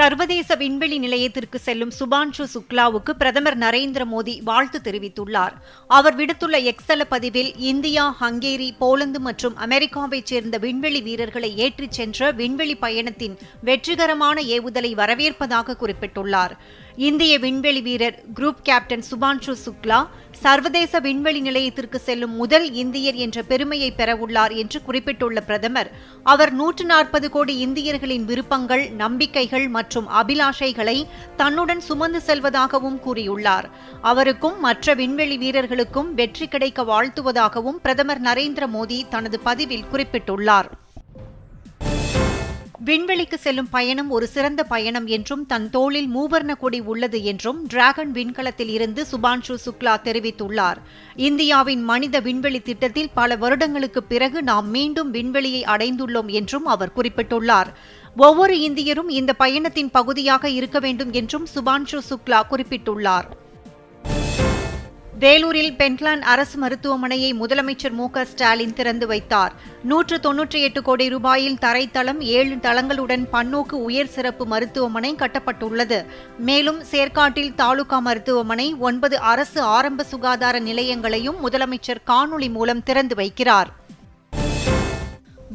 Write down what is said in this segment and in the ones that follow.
சர்வதேச விண்வெளி நிலையத்திற்கு செல்லும் சுபான்ஷு சுக்லாவுக்கு பிரதமர் நரேந்திர மோடி வாழ்த்து தெரிவித்துள்ளார். அவர் விடுத்துள்ள எக்ஸல பதிவில் இந்தியா ஹங்கேரி போலந்து மற்றும் அமெரிக்காவைச் சேர்ந்த விண்வெளி வீரர்களை ஏற்றிச் சென்ற விண்வெளி பயணத்தின் வெற்றிகரமான ஏவுதலை வரவேற்பதாக குறிப்பிட்டுள்ளார். இந்திய விண்வெளி வீரர் குரூப் கேப்டன் சுபான்ஷு சுக்லா சர்வதேச விண்வெளி நிலையத்திற்கு செல்லும் முதல் இந்தியர் என்ற பெருமையை பெறவுள்ளார் என்று குறிப்பிட்டுள்ள பிரதமர். அவர் நூற்று நாற்பது கோடி இந்தியர்களின் விருப்பங்கள் நம்பிக்கைகள் மற்றும் அபிலாஷைகளை தன்னுடன் சுமந்து செல்வதாகவும் கூறியுள்ளார். அவருக்கும் மற்ற விண்வெளி வீரர்களுக்கும் வெற்றி கிடைக்க வாழ்த்துவதாகவும் பிரதமர் நரேந்திர மோடி தனது பதிவில் குறிப்பிட்டுள்ளார். விண்வெளிக்கு செல்லும் பயணம் ஒரு சிறந்த பயணம் என்றும் தன் தோளில் மூவர்ண கொடி உள்ளது என்றும் டிராகன் விண்கலத்தில் இருந்து சுபான்ஷு சுக்லா தெரிவித்துள்ளார். இந்தியாவின் மனித விண்வெளி திட்டத்தில் பல வருடங்களுக்கு பிறகு நாம் மீண்டும் விண்வெளியை அடைந்துள்ளோம் என்றும் அவர் குறிப்பிட்டுள்ளார். ஒவ்வொரு இந்தியரும் இந்த பயணத்தின் பகுதியாக இருக்க வேண்டும் என்றும் சுபான்ஷு சுக்லா குறிப்பிட்டுள்ளார். வேலூரில் பென்ட்லான் அரசு மருத்துவமனையை முதலமைச்சர் மு ஸ்டாலின் திறந்து வைத்தார். நூற்று தொன்னூற்றி எட்டு கோடி ரூபாயில் தரைத்தளம் ஏழு தளங்களுடன் பன்னோக்கு உயர் சிறப்பு மருத்துவமனை கட்டப்பட்டுள்ளது. மேலும் சேர்க்காட்டில் தாலுகா மருத்துவமனை ஒன்பது அரசு ஆரம்ப சுகாதார நிலையங்களையும் முதலமைச்சர் காணொலி மூலம் திறந்து வைக்கிறார்.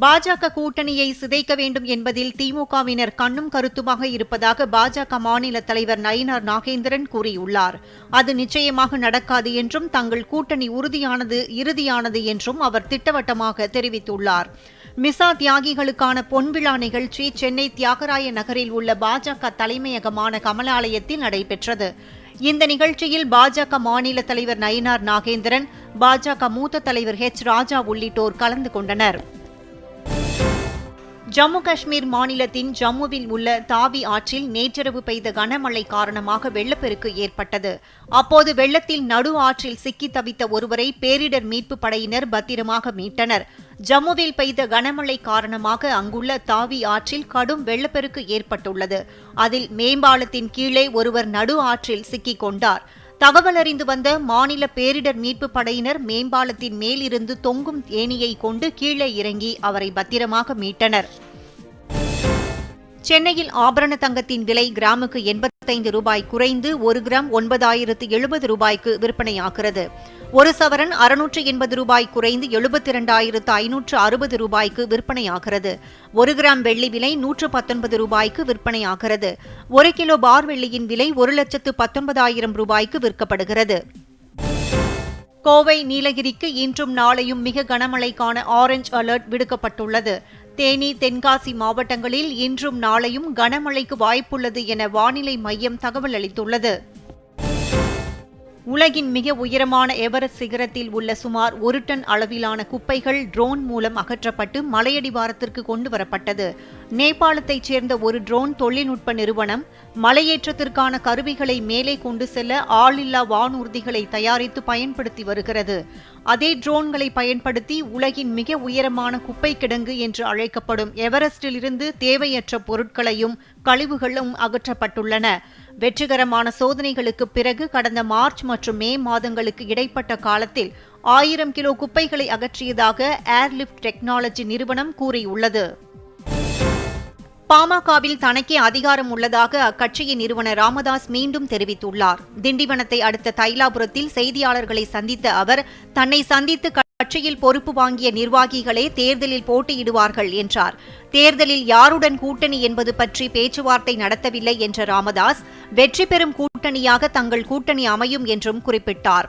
பாஜக கூட்டணியை சிதைக்க வேண்டும் என்பதில் திமுகவினர் கண்ணும் கருத்துமாக இருப்பதாக பாஜக மாநில தலைவர் நயினார் நாகேந்திரன் கூறியுள்ளார். அது நிச்சயமாக நடக்காது என்றும் தங்கள் கூட்டணி உறுதியானது இறுதியானது என்றும் அவர் திட்டவட்டமாக தெரிவித்துள்ளார். மிசா தியாகிகளுக்கான பொன்விழா நிகழ்ச்சி சென்னை தியாகராய நகரில் உள்ள பாஜக தலைமையகமான கமலாலயத்தில் நடைபெற்றது. இந்த நிகழ்ச்சியில் பாஜக மாநில தலைவர் நயினார் நாகேந்திரன் பாஜக மூத்த தலைவர் ஹெச். ராஜா உள்ளிட்டோர் கலந்து கொண்டனர். ஜம்மு காஷ்மீர் மாநிலத்தின் ஜம்முவில் உள்ள தாவி ஆற்றில் நேற்றிரவு பெய்த கனமழை காரணமாக வெள்ளப்பெருக்கு ஏற்பட்டது. அப்போது வெள்ளத்தில் நடு ஆற்றில் சிக்கி தவித்த ஒருவரை பேரிடர் மீட்பு படையினர் பத்திரமாக மீட்டனர். ஜம்முவில் பெய்த கனமழை காரணமாக அங்குள்ள தாவி ஆற்றில் கடும் வெள்ளப்பெருக்கு ஏற்பட்டுள்ளது. அதில் மேம்பாலத்தின் கீழே ஒருவர் நடு ஆற்றில் சிக்கிக் கொண்டார். தகவல் அறிந்து வந்த மாநில பேரிடர் மீட்பு படையினர் மேம்பாலத்தின் மேலிருந்து தொங்கும் ஏணியை கொண்டு கீழே இறங்கி அவரை பத்திரமாக மீட்டனர். சென்னையில் ஆபரண தங்கத்தின் விலை கிராமுக்கு ஐந்து ரூபாய் குறைந்து ஒரு கிராம் ஒன்பதாயிரத்து எழுபது ரூபாய்க்கு விற்பனையாகிறது. ஒரு சவரன் அறுநூற்று எண்பது ரூபாய் குறைந்து எழுபத்தி இரண்டாயிரத்து ஐநூற்று அறுபது ரூபாய்க்கு விற்பனையாகிறது. ஒரு கிராம் வெள்ளி விலை நூற்று பத்தொன்பது ரூபாய்க்கு விற்பனையாகிறது. ஒரு கிலோ பார் வெள்ளியின் விலை ஒரு லட்சத்து பத்தொன்பதாயிரம் ரூபாய்க்கு விற்கப்படுகிறது. கோவை நீலகிரிக்கு இன்றும் நாளையும் மிக கனமழைக்கான ஆரஞ்ச் அலர்ட் விடுக்கப்பட்டுள்ளது. தேனி தென்காசி மாவட்டங்களில் இன்றும் நாளையும் கனமழைக்கு வாய்ப்புள்ளது என வானிலை மையம் தகவல் அளித்துள்ளது. உலகின் மிக உயரமான எவரெஸ்ட் சிகரத்தில் உள்ள சுமார் ஒரு டன் அளவிலான குப்பைகள் ட்ரோன் மூலம் அகற்றப்பட்டு மலையடிவாரத்திற்கு கொண்டு வரப்பட்டது. நேபாளத்தைச் சேர்ந்த ஒரு ட்ரோன் தொழில்நுட்ப நிறுவனம் மலையேற்றத்திற்கான கருவிகளை மேலே கொண்டு செல்ல ஆளில்லா வானூர்திகளை தயாரித்து பயன்படுத்தி வருகிறது. அதே ட்ரோன்களை பயன்படுத்தி உலகின் மிக உயரமான குப்பை கிடங்கு என்று அழைக்கப்படும் எவரெஸ்டிலிருந்து தேவையற்ற பொருட்களையும் கழிவுகளும் அகற்றப்பட்டுள்ளன. வெற்றிகரமான சோதனைகளுக்கு பிறகு கடந்த மார்ச் மற்றும் மே மாதங்களுக்கு இடைப்பட்ட காலத்தில் ஆயிரம் கிலோ குப்பைகளை அகற்றியதாக ஏர்லிப்ட் டெக்னாலஜி நிறுவனம் கூறியுள்ளது. பாமகவில் தனக்கே அதிகாரம் உள்ளதாக அக்கட்சியின் நிறுவனர் ராமதாஸ் மீண்டும் தெரிவித்துள்ளார். திண்டிவனத்தை அடுத்த தைலாபுரத்தில் செய்தியாளர்களை சந்தித்த அவர் தன்னை சந்தித்து கட்சியில் பொறுப்பு வாங்கிய நிர்வாகிகளே தேர்தலில் போட்டியிடுவார்கள் என்றார். தேர்தலில் யாருடன் கூட்டணி என்பது பற்றி பேச்சுவார்த்தை நடத்தவில்லை என்ற ராமதாஸ் வெற்றி பெறும் கூட்டணியாக தங்கள் கூட்டணி அமையும் என்றும் குறிப்பிட்டார்.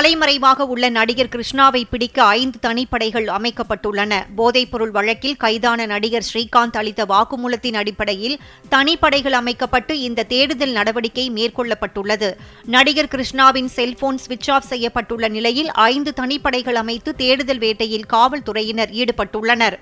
தலைமறைவாக உள்ள நடிகர் கிருஷ்ணாவை பிடிக்க ஐந்து தனிப்படைகள் அமைக்கப்பட்டுள்ளன. போதைப்பொருள் வழக்கில் கைதான நடிகர் ஸ்ரீகாந்த் அளித்த வாக்குமூலத்தின் அடிப்படையில் தனிப்படைகள் அமைக்கப்பட்டு இந்த தேடுதல் நடவடிக்கை மேற்கொள்ளப்பட்டுள்ளது. நடிகர் கிருஷ்ணாவின் செல்போன் சுவிட்ச் ஆஃப் செய்யப்பட்டுள்ள நிலையில் ஐந்து தனிப்படைகள் அமைத்து தேடுதல் வேட்டையில் காவல்துறையினர் ஈடுபட்டுள்ளனர்.